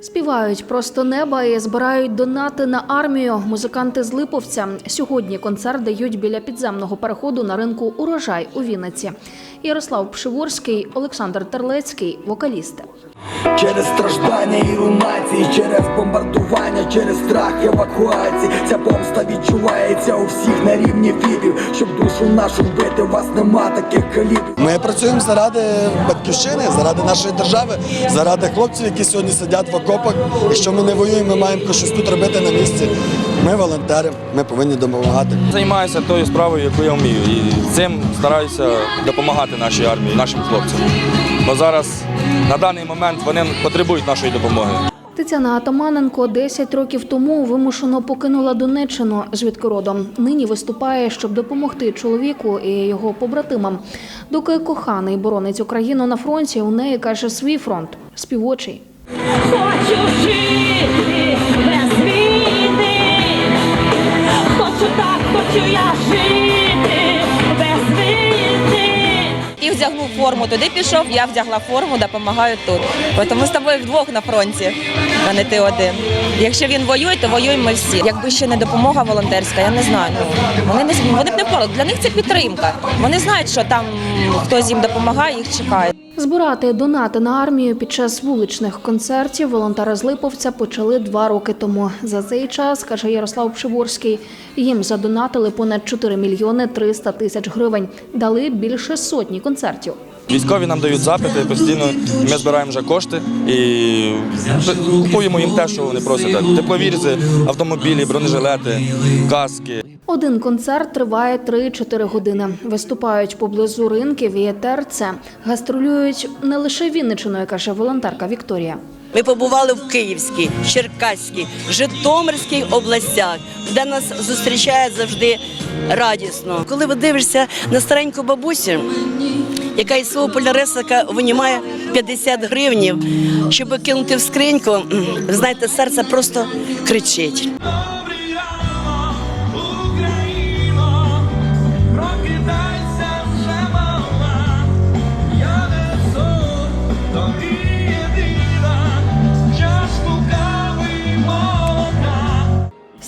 Співають просто неба і збирають донати на армію. Музиканти з Липовця сьогодні концерт дають біля підземного переходу на ринку Урожай у Вінниці. Ярослав Пшиворський, Олександр Терлецький, вокалісти. Через страждання і руйнації, через бомбардування, через страх евакуації. Ця помста відчувається у всіх на рівні віків. Щоб душу нашу вбити, у вас нема таких калібрів. Ми працюємо заради батьківщини, заради нашої держави, заради хлопців, які сьогодні сидять в окопах. Якщо ми не воюємо, ми маємо щось тут робити на місці. Ми волонтери, ми повинні допомагати. Займаюся тою справою, яку я вмію, і цим стараюся допомагати нашій армії, нашим хлопцям. Бо зараз на даний момент вони потребують нашої допомоги. Тетяна Атаманенко 10 років тому вимушено покинула Донеччину звідки родом. Нині виступає, щоб допомогти чоловіку і його побратимам. Доки коханий боронить Україну на фронті, у неї каже свій фронт співочий. Хочу жити вдягнув форму, туди пішов, я вдягла форму, допомагаю тут. Тому з тобою вдвох на фронті, а не ти один. Якщо він воює, то воюємо всі. Якби ще не допомога волонтерська, я не знаю. Ну, вони не вони б не впорали. Для них це підтримка. Вони знають, що там хтось їм допомагає, їх чекає. Збирати донати на армію під час вуличних концертів волонтери з Липовця почали два роки тому. За цей час, каже Ярослав Пшиворський, їм задонатили понад 4 мільйони 300 тисяч гривень. Дали більше сотні концертів. Військові нам дають запити постійно. Ми збираємо вже кошти і купуємо їм те, що вони просять. Тепловірзи, автомобілі, бронежилети, каски. Один концерт триває 3-4 години. Виступають поблизу ринків і ТРЦ. Гастролюють не лише Вінничиною, каже волонтерка Вікторія. Ми побували в Київській, Черкаській, Житомирській областях, де нас зустрічають завжди радісно. Коли ви дивишся на стареньку бабусю, яка із свого поляресика винімає 50 гривнів, щоб кинути в скриньку, знаєте, серце просто кричить.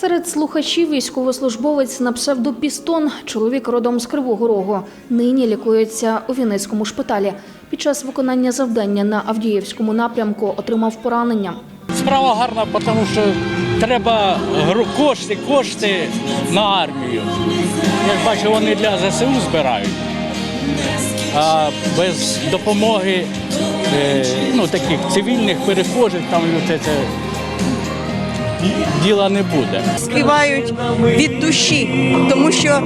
Серед слухачів військовослужбовець на псевдо Пістон, чоловік родом з Кривого Рогу. Нині лікується у Вінницькому шпиталі. Під час виконання завдання на Авдіївському напрямку отримав поранення. Справа гарна, тому що треба кошти, кошти на армію. Я ж бачу, вони для ЗСУ збирають. А без допомоги е, ну, таких цивільних перехожих там ну, це діла не буде. співають від душі, тому що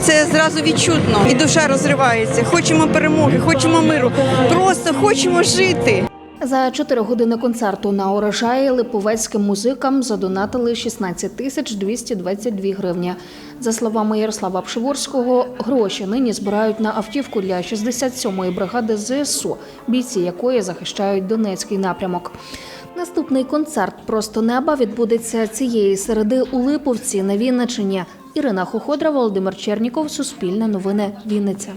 це зразу відчутно, і душа розривається. Хочемо перемоги, хочемо миру, просто хочемо жити. За 4 години концерту на урожаї липовецьким музикам задонатили 16 тисяч 222 гривні. За словами Ярослава Пшиворського, гроші нині збирають на автівку для 67-ї бригади ЗСУ, бійці якої захищають Донецький напрямок. Наступний концерт Просто неба відбудеться цієї середи у Липовці на Вінничині. Ірина Хоходра, Володимир Черніков, Суспільне новини, Вінниця.